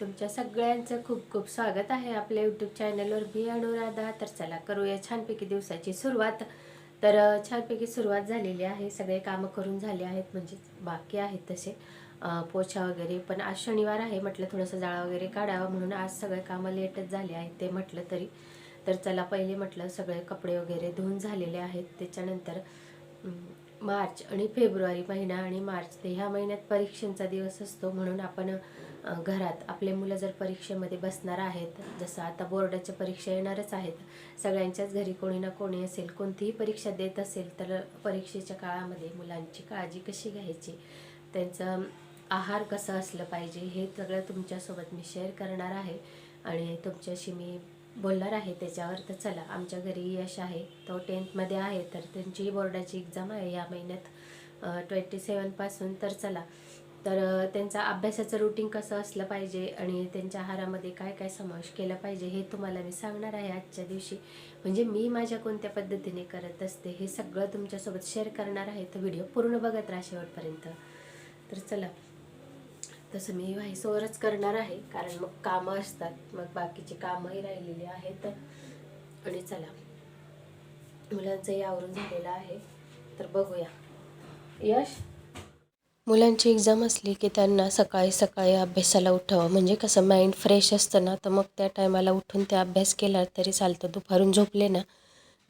तुमच्या सगळ्यांचं खूप खूप स्वागत आहे आपल्या यूट्यूब चॅनलवर बी अनुराधा तर चला करूया छानपैकी दिवसाची सुरुवात. तर छानपैकी सुरुवात झालेली आहे. सगळे कामं करून झाले आहेत म्हणजे बाकी आहेत तसे. पोछा वगैरे पण आज शनिवार आहे म्हटलं थोडंसं जाळा वगैरे काढावं म्हणून आज सगळे कामं लेटच झाले आहेत ते म्हटलं तरी. तर चला पहिले म्हटलं सगळे कपडे वगैरे धुवून झालेले आहेत. त्याच्यानंतर मार्च आणि फेब्रुवारी महिना आणि मार्च ते ह्या महिन्यात परीक्षेचा दिवस असतो म्हणून आपण घरात आपले मुलं जर परीक्षेमध्ये बसणार आहेत जसं आता बोर्डाच्या परीक्षा येणारच आहेत सगळ्यांच्याच घरी कोणी ना कोणी असेल कोणतीही परीक्षा देत असेल तर परीक्षेच्या काळामध्ये मुलांची काळजी कशी घ्यायची? त्यांचं आहार कसं असलं पाहिजे हे सगळं तुमच्यासोबत मी शेअर करणार आहे आणि तुमच्याशी मी बोलणार आहे त्याच्यावर तर चला आमच्या घरी यश आहे. तो टेन्थमध्ये आहे तर त्यांची बोर्डाची एक्झाम आहे या महिन्यात. ट्वेंटी सेवनपासून तर चला. तर त्यांचा अभ्यासाचं रुटीन कसं असलं पाहिजे आणि त्यांच्या आहारामध्ये काय काय समावेश केला पाहिजे हे तुम्हाला मी सांगणार आहे आजच्या दिवशी. म्हणजे मी माझ्या कोणत्या पद्धतीने करत असते हे सगळं तुमच्यासोबत शेअर करणार आहे. तर व्हिडिओ पूर्ण बघत राहा शेवटपर्यंत. तर चला. तसं मी व्हाईस ओव्हरच करणार आहे कारण मग कामं असतात मग बाकीची कामंही राहिलेली आहेत. आणि चला मुलांचंही आवरून झालेलं आहे तर बघूया. यश? मुलांची एक्झाम असली की त्यांना सकाळी सकाळी अभ्यासाला उठावं. म्हणजे कसं माइंड फ्रेश असतं ना तर मग त्या टायमाला उठून ते अभ्यास केला तरी चालतं. दुपारून झोपले ना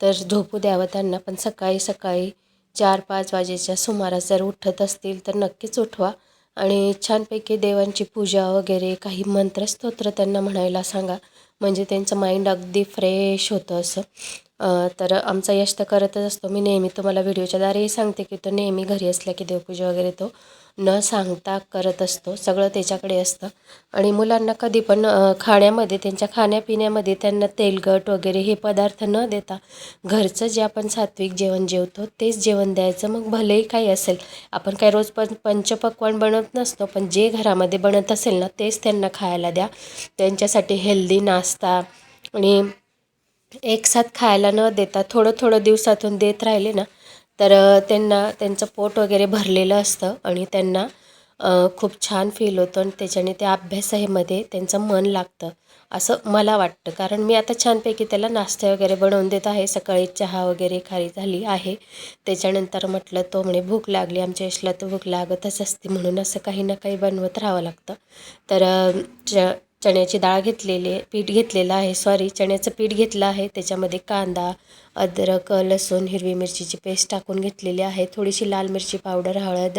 तर झोपू द्यावं त्यांना. पण सकाळी सकाळी चार पाच वाजेच्या सुमारास जर उठत असतील तर नक्कीच उठवा. आणि छानपैकी देवांची पूजा वगैरे काही मंत्रस्तोत्र त्यांना म्हणायला सांगा. म्हणजे त्यांचं माइंड अगदी फ्रेश होतं असं. तर आमचा यश तर करतच असतो. मी नेहमी तुम्हाला व्हिडिओच्या द्वारेही सांगते की तो नेहमी घरी असला की देवपूजा वगैरे तो. न सांगता करत असतो. सगळं त्याच्याकडे असतं. आणि मुलांना कधी पण खाण्यामध्ये त्यांच्या खाण्यापिण्यामध्ये त्यांना तेलकट वगैरे हे पदार्थ न देता घरचं जे आपण सात्विक जेवण जेवतो तेच जेवण द्यायचं. मग भलेही काही असेल. आपण काय रोज पण पंचपक्वान बनवत नसतो पण जे घरामध्ये बनत असेल ना तेच त्यांना खायला द्या. त्यांच्यासाठी हेल्दी नाश्ता आणि एकसाथ खायला न देता थोडं थोडं दिवसातून देत राहिले ना तर त्यांना त्यांचं पोट वगैरे भरलेलं असतं आणि त्यांना खूप छान फील होतं आणि त्याच्याने त्या अभ्यासामध्ये त्यांचं मन लागतं असं मला वाटतं. कारण मी आता छानपैकी त्याला नाश्ते वगैरे बनवून देत आहे. सकाळी चहा वगैरे खारी झाली आहे. त्याच्यानंतर म्हटलं तो म्हणे भूक लागली. आमच्या यशला तर भूक लागतच असते म्हणून असं काही ना काही बनवत राहावं लागतं. तर च चण्याची डाळ घेतलेली पीठ घेतलेलं आहे. सॉरी चण्याचं पीठ घेतलं आहे. त्याच्यामध्ये कांदा अद्रक लसूण हिरवी मिरचीची पेस्ट टाकून घेतलेली आहे. थोडीशी लाल मिरची पावडर हळद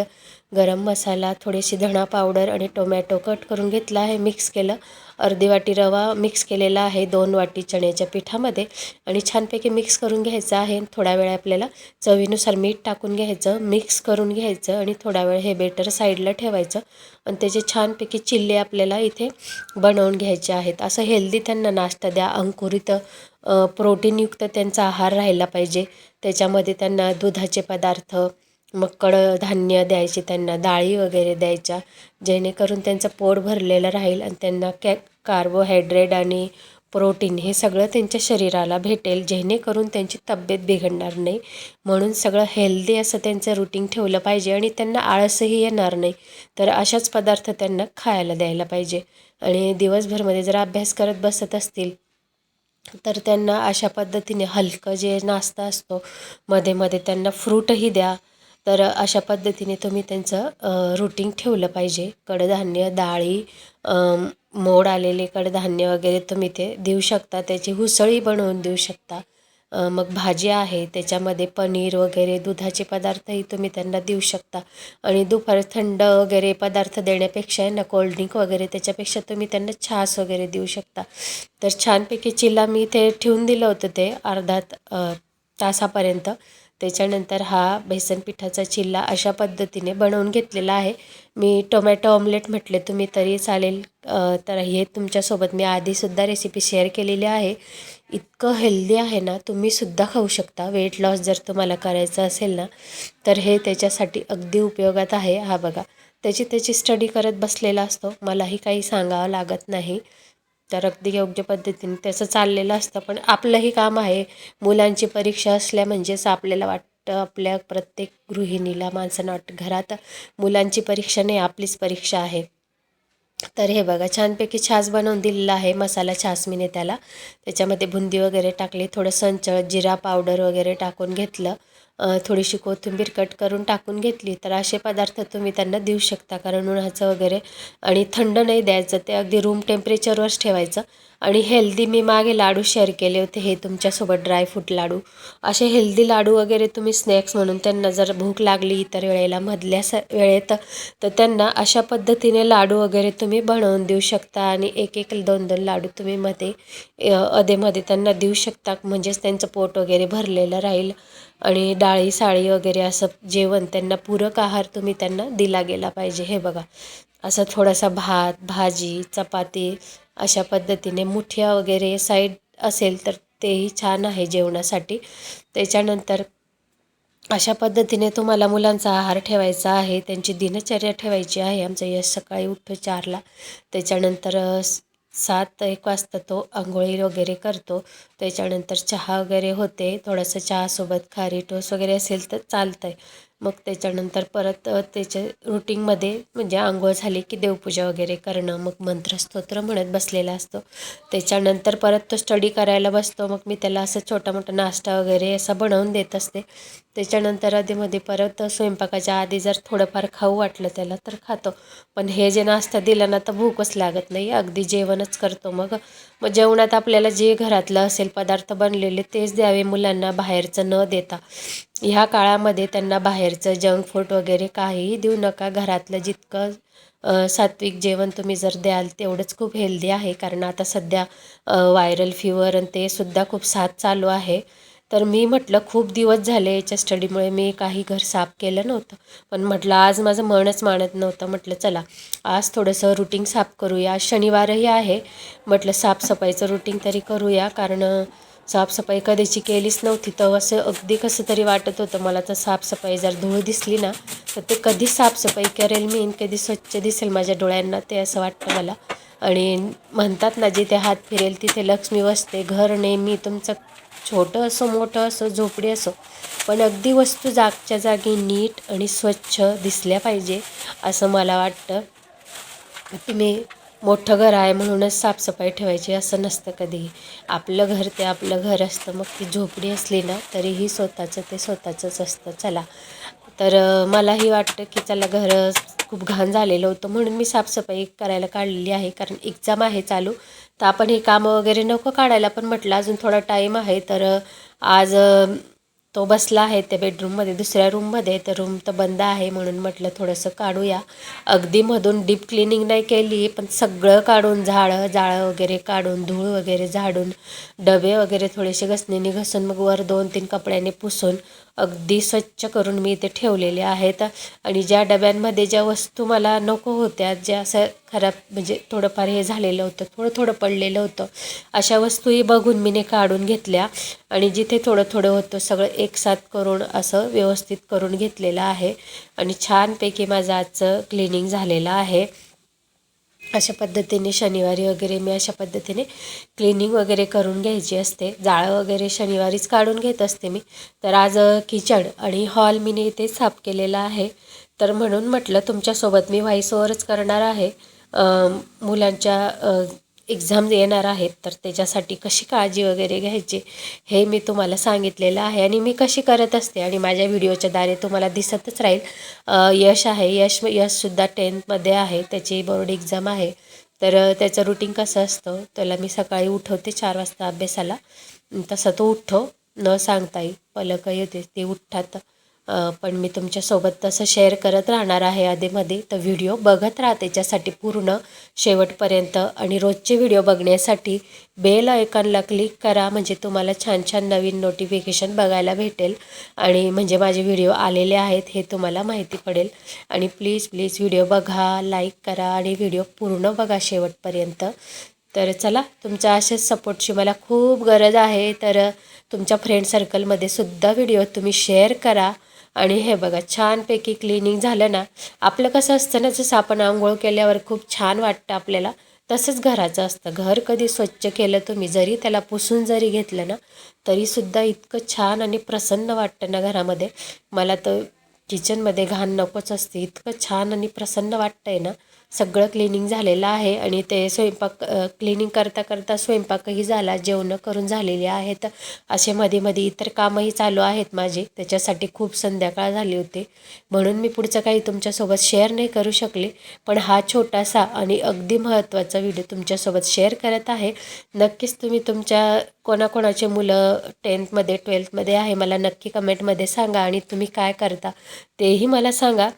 गरम मसाला थोडीशी धणा पावडर आणि टोमॅटो कट करून घेतला आहे. मिक्स केलं. अर्धी वाटी रवा मिक्स केलेला आहे. दोन वाटी चण्याच्या पिठामध्ये आणि छानपैकी मिक्स करून घ्यायचं आहे. थोडा वेळ आपल्याला चवीनुसार मीठ टाकून घ्यायचं मिक्स करून घ्यायचं आणि थोडा वेळ हे बेटर साईडला ठेवायचं आणि त्याचे छानपैकी चिल्ले आपल्याला इथे बनवून घ्यायचे आहेत. असं हेल्दी त्यांना नाश्ता द्या अंकुरित प्रोटीनयुक्त त्यांचा आहार राहिला पाहिजे. त्याच्यामध्ये त्यांना दुधाचे पदार्थ मग कडधान्य द्यायचे त्यांना डाळी वगैरे द्यायच्या. जेणेकरून त्यांचं पोट भरलेलं राहील आणि त्यांना कॅ कार्बोहायड्रेट आणि प्रोटीन हे सगळं त्यांच्या शरीराला भेटेल जेणेकरून त्यांची तब्येत बिघडणार नाही. म्हणून सगळं हेल्दी असं त्यांचं रुटीन ठेवलं पाहिजे आणि त्यांना आळसही येणार नाही. तर अशाच पदार्थ त्यांना खायला द्यायला पाहिजे. आणि दिवसभरमध्ये जर अभ्यास करत बसत असतील तर त्यांना अशा पद्धतीने हलकं जे नाश्ता असतो मध्ये मध्ये त्यांना फ्रूटही द्या. तर अशा पद्धतीने तुम्ही त्यांचं रुटीन ठेवलं पाहिजे. कडधान्य डाळी मोड आलेले कडधान्य वगैरे तुम्ही ते देऊ शकता. त्याची हुसळी बनवून देऊ शकता. मग भाजी आहे त्याच्यामध्ये पनीर वगैरे दुधाचे पदार्थही तुम्ही त्यांना देऊ शकता. आणि दुपार थंड वगैरे पदार्थ देण्यापेक्षा आहे ना कोल्ड्रिंक वगैरे त्याच्यापेक्षा तुम्ही त्यांना छास वगैरे देऊ शकता. तर छानपैकी चिल्ला मी ते ठेवून दिलं होतं ते अर्धा तासापर्यंत. त्याच्यानंतर हा बेसन पिठाचा चिल्ला अशा पद्धतीने बनवून घेतलेला आहे. मी टोमॅटो ऑमलेट म्हटले तुम्ही तरी चालेल. तर हे तुमच्यासोबत मी आधीसुद्धा रेसिपी शेअर केलेली आहे. इतकं हेल्दी आहे ना तुम्हीसुद्धा खाऊ शकता. वेट लॉस जर तुम्हाला करायचं असेल ना तर हे त्याच्यासाठी अगदी उपयोगात आहे. हा बघा त्याची त्याची स्टडी करत बसलेला असतो. मलाही काही सांगावं लागत नाही. तर अगदी योग्य पद्धतीने त्याचं चाललेलं असतं. पण आपलंही काम आहे. मुलांची परीक्षा असल्या म्हणजेच आपल्याला वाटतं आपल्या प्रत्येक गृहिणीला माणसांना वाटतं घरात मुलांची परीक्षा नाही आपलीच परीक्षा आहे. तर हे बघा छानपैकी छास बनवून दिलेला आहे मसाला छास मीने त्याला. त्याच्यामध्ये बुंदी वगैरे टाकली थोडं संचळ जिरा पावडर वगैरे टाकून घेतलं. थोडीशी कोथिंबीर कट करून टाकून घेतली तर असे पदार्थ तुम्ही त्यांना देऊ शकता. कारण उन्हाचं वगैरे आणि थंड नाही द्यायचं ते अगदी रूम टेम्परेचरवरच ठेवायचं. आणि हेल्दी मी मागे लाडू शेअर केले होते हे तुमच्यासोबत ड्रायफ्रूट लाडू. असे हेल्दी लाडू वगैरे तुम्ही स्नॅक्स म्हणून त्यांना जर भूक लागली इतर वेळेला मधल्या स वेळेत तर त्यांना अशा पद्धतीने लाडू वगैरे तुम्ही बनवून देऊ शकता. आणि एक एक दोन दोन लाडू तुम्ही मध्ये अधेमध्ये त्यांना देऊ शकता. म्हणजेच त्यांचं पोट वगैरे भरलेलं राहील. आणि डाळी साळी वगैरे असं जेवण त्यांना पूरक आहार तुम्ही त्यांना दिला गेला पाहिजे. हे बघा. असं थोडासा भात भाजी चपाती अशा पद्धतीने मुठ्या वगैरे साईड असेल तर तेही छान आहे जेवणासाठी. त्याच्यानंतर अशा पद्धतीने तुम्हाला मुलांचा आहार ठेवायचा आहे. त्यांची दिनचर्या ठेवायची आहे. आमचं यश सकाळी उठतो चारला. त्याच्यानंतर सात एक वाजता तो आंघोळी वगैरे करतो. त्याच्यानंतर चहा वगैरे होते. थोडंसं चहासोबत खारी टोस वगैरे असेल तर चालतं आहे मग त्याच्यानंतर परत त्याच्या रुटीनमध्ये म्हणजे आंघोळ झाली की देवपूजा वगैरे करणं मग मंत्रस्तोत्र म्हणत बसलेला असतो. त्याच्यानंतर परत तो स्टडी करायला बसतो. मग मी त्याला असं छोटा मोठा नाश्ता वगैरे असा बनवून देत असते. त्याच्यानंतर आधीमध्ये परत स्वयंपाकाच्या आधी जर थोडंफार खाऊ वाटलं त्याला तर खातो. पण हे जे नाश्ता दिला ना तर भूकच लागत नाही. अगदी जेवणच करतो मग. मग जेवणात आपल्याला जे घरातलं असेल पदार्थ बनलेले तेच द्यावे मुलांना बाहेरचं न देता. ह्या काळामध्ये त्यांना बाहेरचं जंक फूड वगैरे काहीही देऊ नका. घरातलं जितकं सात्विक जेवण तुम्ही जर द्याल तेवढंच खूप हेल्दी आहे. कारण आता सध्या व्हायरल फिवर आणि ते सुद्धा खूप साथ चालू आहे. तर मी म्हटलं खूप दिवस झाले याच्या स्टडीमुळे मी काही घर साफ केलं नव्हतं. पण म्हटलं आज माझं मनच मानत नव्हतं. म्हटलं चला आज थोडंसं रुटीन साफ करूया. आज शनिवारही आहे. म्हटलं साफसफाईचं रुटीन तरी करूया. कारण साफसफाई कधीची केलीच नव्हती तर असं अगदी कसं तरी वाटत होतं. मला तर साफसफाई जर धूळ दिसली ना तर ते कधी साफसफाई करेल मी कधी स्वच्छ दिसेल माझ्या डोळ्यांना ते असं वाटतं मला. आणि म्हणतात ना जिथे हात फिरेल तिथे लक्ष्मी वसते घर नेहमी तुमचं छोटं असो मोठं असो झोपडी असो पण अगदी वस्तू जागच्या जागी नीट आणि स्वच्छ दिसल्या पाहिजे असं मला वाटतं. तुम्ही मोठं घर आहे म्हणूनच साफसफाई ठेवायची असं नसतं कधीही. आपलं घर ते आपलं घर असतं मग ती झोपडी असली ना तरीही स्वतःचं ते स्वतःचंच असतं. चला. तर मलाही वाटतं की चला घर खूप घाण झालेलं होतं म्हणून मी साफसफाई करायला काढलेली आहे. कारण एक्झाम आहे चालू. तर आपण हे कामं वगैरे नको काढायला पण म्हटलं अजून थोडा टाईम आहे. तर आज तो बसला आहे त्या बेडरूममध्ये दुसऱ्या रूममध्ये तर रूम तर बंद आहे म्हणून म्हटलं थोडंसं काढूया. अगदी मधून डीप क्लिनिंग नाही केली पण सगळं काढून झाडं जाळं वगैरे काढून धूळ वगैरे झाडून डबे वगैरे थोडेसे घसणीने घसून मग वर दोन तीन कपड्याने पुसून अगदी स्वच्छ करून मी इथे ठेवलेले आहेत. आणि ज्या डब्यांमध्ये ज्या वस्तू मला नको होत्या ज्या असं खराब म्हणजे थोडंफार हे झालेलं होतं थोडं थोडं पडलेलं होतं अशा वस्तूही बघून मीने काढून घेतल्या. आणि जिथे थोडं थोडं होतं सगळं एकसाथ करून असं व्यवस्थित करून घेतलेलं आहे. आणि छानपैकी माझं आजचं क्लिनिंग झालेलं आहे. अशा पद्धतीने शनिवारी वगैरे मी अशा पद्धतीने क्लिनिंग वगैरे करून घ्यायची असते. जाळं वगैरे शनिवारीच काढून घेत असते मी. तर आज किचन आणि हॉल मी इथे साफ केलेला आहे. तर म्हणून म्हटलं तुमच्यासोबत मी व्हॉइस ओव्हरच करणार आहे. मुलांच्या एक्झाम येणार आहेत तर त्याच्यासाठी कशी काळजी वगैरे घ्यायची हे मी तुम्हाला सांगितलेलं आहे आणि मी कशी करत असते आणि माझ्या व्हिडिओच्या दारे तुम्हाला दिसतच राहील. यश आहे यश यशसुद्धा टेन्थमध्ये आहे त्याची बोर्ड एक्झाम आहे. तर त्याचं रुटीन कसं असतं त्याला मी सकाळी उठवते चार वाजता अभ्यासाला. तसं तो उठतो न सांगताही पलकही येते ते उठतात. पण मी तुमच्यासोबत तसं शेअर करत राहणार आहे आधीमध्ये. तर व्हिडिओ बघत राहा त्याच्यासाठी पूर्ण शेवटपर्यंत. आणि रोजचे व्हिडिओ बघण्यासाठी बेल आयकॉनला क्लिक करा म्हणजे तुम्हाला छान छान नवीन नोटिफिकेशन बघायला भेटेल. आणि म्हणजे माझे व्हिडिओ आलेले आहेत हे तुम्हाला माहिती पडेल. आणि प्लीज प्लीज व्हिडिओ बघा लाईक करा आणि व्हिडिओ पूर्ण बघा शेवटपर्यंत. तर चला तुमच्या अशाच सपोर्टची मला खूप गरज आहे. तर तुमच्या फ्रेंड सर्कलमध्ये सुद्धा व्हिडिओ तुम्ही शेअर करा. आणि हे बघा छानपैकी क्लिनिंग झालं ना आपलं कसं असतं ना जसं आपण आंघोळ केल्यावर खूप छान वाटतं आपल्याला तसंच घराचं असतं. घर कधी स्वच्छ केलं तुम्ही जरी त्याला पुसून जरी घेतलं ना तरीसुद्धा इतकं छान आणि प्रसन्न वाटतं ना घरामध्ये. मला तर किचनमध्ये घाण नकोच असते इतकं छान आणि प्रसन्न वाटतं आहे ना सगळं क्लिनिंग झालेलं आहे आणि ते स्वयंपाक क्लिनिंग करता करता स्वयंपाकही झाला जेवणं करून झालेली आहेत. असे मध्ये मध्ये इतर कामही चालू आहेत माझे त्याच्यासाठी खूप संध्याकाळ झाली होती. म्हणून मी पुढचं काही तुमच्यासोबत शेअर नाही करू शकले पण हा छोटासा आणि अगदी महत्त्वाचा व्हिडिओ तुमच्यासोबत शेअर करत आहे. नक्कीच तुम्ही तुमच्या कोणाकोणाचे मुलं टेन्थमध्ये ट्वेल्थमध्ये आहे मला नक्की कमेंटमध्ये सांगा आणि तुम्ही काय करता तेही मला सांगा.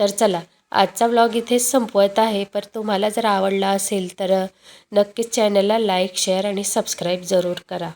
तर चला आजचा व्लॉग इथेच संपवत आहे. पर तुम्हाला जर आवडला असेल तर नक्कीच चॅनलला लाईक शेअर आणि सबस्क्राईब जरूर करा.